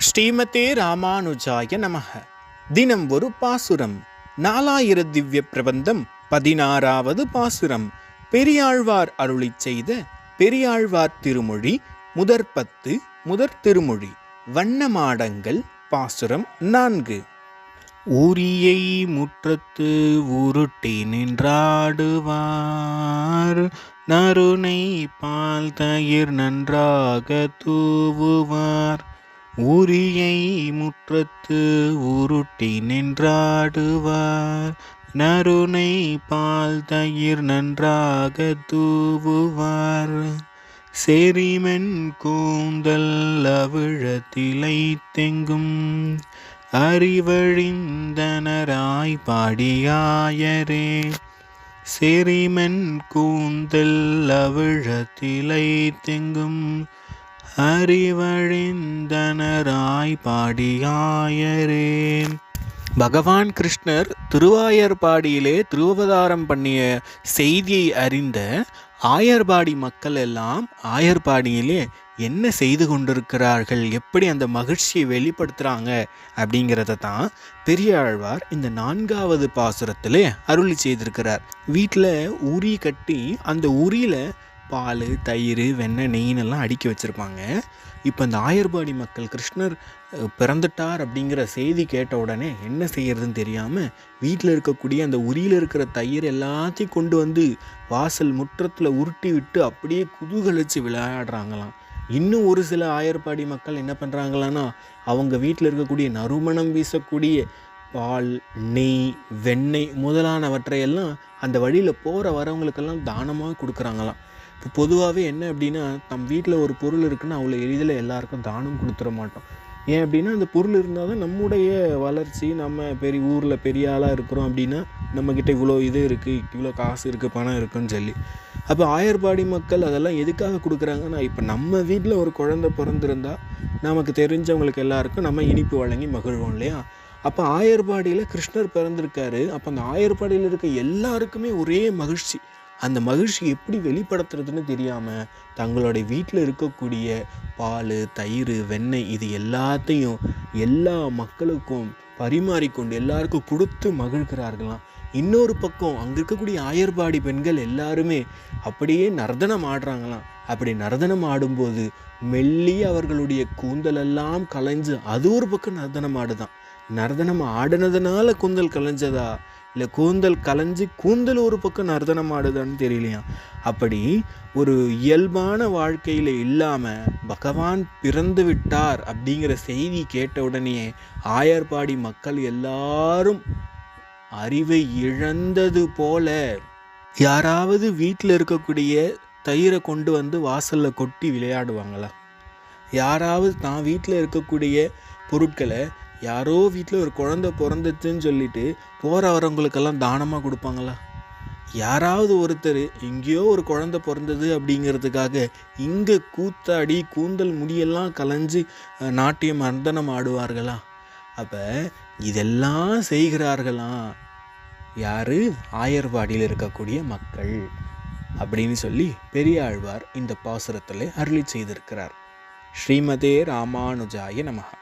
ஸ்ரீமதே ராமானுஜாய நமக. தினம் ஒரு பாசுரம். நாலாயிர திவ்ய பிரபந்தம் பதினாறாவது பாசுரம். பெரியாழ்வார் அருளிச் செய்த பெரியாழ்வார் திருமொழி முதற் பத்து முதற் திருமொழி. வண்ணமாடங்கள் பாசுரம் நான்கு. ஊரியை முற்றத்து உருட்டி நின்றாடுவார். நறுனை பால் தயிர் நன்றாக தூவுவார். உரியை முற்றத்து உருட்டி நின்றாடுவார். நருணை பால் தயிர் நன்றாக தூவுவார். செரிமென் கூந்தல் அவிழத்திலை தெங்கும். அறிவழிந்தனராய் பாடியாயரே. செரிமென் கூந்தல் அவிழத்திலை தெங்கும். அறிவழிந்தனராய் பாடியாயரேன். பகவான் கிருஷ்ணர் திருவாயர்பாடியிலே திருவதாரம் பண்ணிய செய்தியை அறிந்த ஆயர்பாடி மக்கள் எல்லாம் ஆயர்பாடியிலே என்ன செய்து கொண்டிருக்கிறார்கள் எப்படி அந்த மகிழ்ச்சியை வெளிப்படுத்துகிறாங்க அப்படிங்கிறத தான் பெரியாழ்வார் இந்த நான்காவது பாசுரத்திலே அருளி செய்திருக்கிறார். வீட்டில் உரி கட்டி அந்த உரியில் பால் தயிர் வெண்ணெய் நெய்னெல்லாம் அடுக்கி வச்சுருப்பாங்க. இப்போ இந்த ஆயர்பாடி மக்கள் கிருஷ்ணர் பிறந்துட்டார் அப்படிங்கிற செய்தி கேட்ட உடனே என்ன செய்யறதுன்னு தெரியாமல் வீட்டில் இருக்கக்கூடிய அந்த உரியில் இருக்கிற தயிர் எல்லாத்தையும் கொண்டு வந்து வாசல் முற்றத்தில் உருட்டி விட்டு அப்படியே குதூகலிச்சு விளையாடுறாங்களாம். இன்னும் ஒரு சில ஆயர்பாடி மக்கள் என்ன பண்ணுறாங்களான்னா அவங்க வீட்டில் இருக்கக்கூடிய நறுமணம் வீசக்கூடிய பால் நெய் வெண்ணெய் முதலானவற்றையெல்லாம் அந்த வழியில் போகிற வரவங்களுக்கெல்லாம் தானமாக கொடுக்குறாங்களாம். இப்போ பொதுவாகவே என்ன அப்படின்னா நம்ம வீட்டில் ஒரு பொருள் இருக்குன்னா அவ்வளோ எளிதில் எல்லாருக்கும் தானம் கொடுத்துட மாட்டோம். ஏன் அப்படின்னா அந்த பொருள் இருந்தால் தான் நம்முடைய வளர்ச்சி நம்ம பெரிய ஊரில் பெரிய ஆளாக இருக்கிறோம் அப்படின்னா நம்மக்கிட்ட இவ்வளோ இது இருக்குது இவ்வளோ காசு இருக்குது பணம் இருக்குன்னு சொல்லி. அப்போ ஆயர்பாடி மக்கள் அதெல்லாம் எதுக்காக கொடுக்குறாங்கன்னா இப்போ நம்ம வீட்டில் ஒரு குழந்தை பிறந்திருந்தா நமக்கு தெரிஞ்சவங்களுக்கு எல்லாருக்கும் நம்ம இனிப்பு வழங்கி மகிழ்வோம் இல்லையா? அப்போ ஆயர்பாடியில் கிருஷ்ணர் பிறந்திருக்காரு. அப்போ அந்த ஆயர்பாடியில் இருக்க எல்லாருக்குமே ஒரே மகிழ்ச்சி. அந்த மகிழ்ச்சி எப்படி வெளிப்படுத்துறதுன்னு தெரியாமல் தங்களுடைய வீட்டில் இருக்கக்கூடிய பால் தயிர் வெண்ணெய் இது எல்லாத்தையும் எல்லா மக்களுக்கும் பரிமாறிக்கொண்டு எல்லாருக்கும் கொடுத்து மகிழ்கிறார்களாம். இன்னொரு பக்கம் அங்கே இருக்கக்கூடிய ஆயர்பாடி பெண்கள் எல்லாருமே அப்படியே நர்தனம் ஆடுறாங்களாம். அப்படி நர்தனம் ஆடும்போது மெல்லி அவர்களுடைய கூந்தலெல்லாம் கலைஞ்சு அது ஒரு பக்கம் நர்தனம் ஆடுதான். நர்தனம் ஆடினதுனால கூந்தல் கலைஞ்சதா? இல்லை கூந்தல் கலைஞ்சு கூந்தல் ஒரு பக்கம் நர்தனம் ஆடுதான்னு தெரியலையா? அப்படி ஒரு இயல்பான வாழ்க்கையில் இல்லாமல் பகவான் பிறந்து விட்டார் அப்படிங்கிற செய்தி கேட்ட உடனே ஆயர்பாடி மக்கள் எல்லாரும் அறிவை இழந்தது போல யாராவது வீட்டில் இருக்கக்கூடிய தயிரை கொண்டு வந்து வாசலில் கொட்டி விளையாடுவாங்களா? யாராவது தான் வீட்டில் இருக்கக்கூடிய பொருட்களை யாரோ வீட்டில் ஒரு குழந்தை பிறந்துச்சுன்னு சொல்லிட்டு போகிற வரவங்களுக்கெல்லாம் தானமாக கொடுப்பாங்களா? யாராவது ஒருத்தர் எங்கேயோ ஒரு குழந்தை பிறந்தது அப்படிங்கிறதுக்காக இங்கே கூத்தாடி கூந்தல் முடியெல்லாம் கலைஞ்சு நாட்டிய நாட்டியம் மர்தனம் ஆடுவார்களா? அப்போ இதெல்லாம் செய்கிறார்களாம் யாரு? ஆயர்வாடியில் இருக்கக்கூடிய மக்கள் அப்படின்னு சொல்லி பெரியாழ்வார் இந்த பாசுரத்தில் அருளி செய்திருக்கிறார். ஸ்ரீமதே ராமானுஜாய நமகா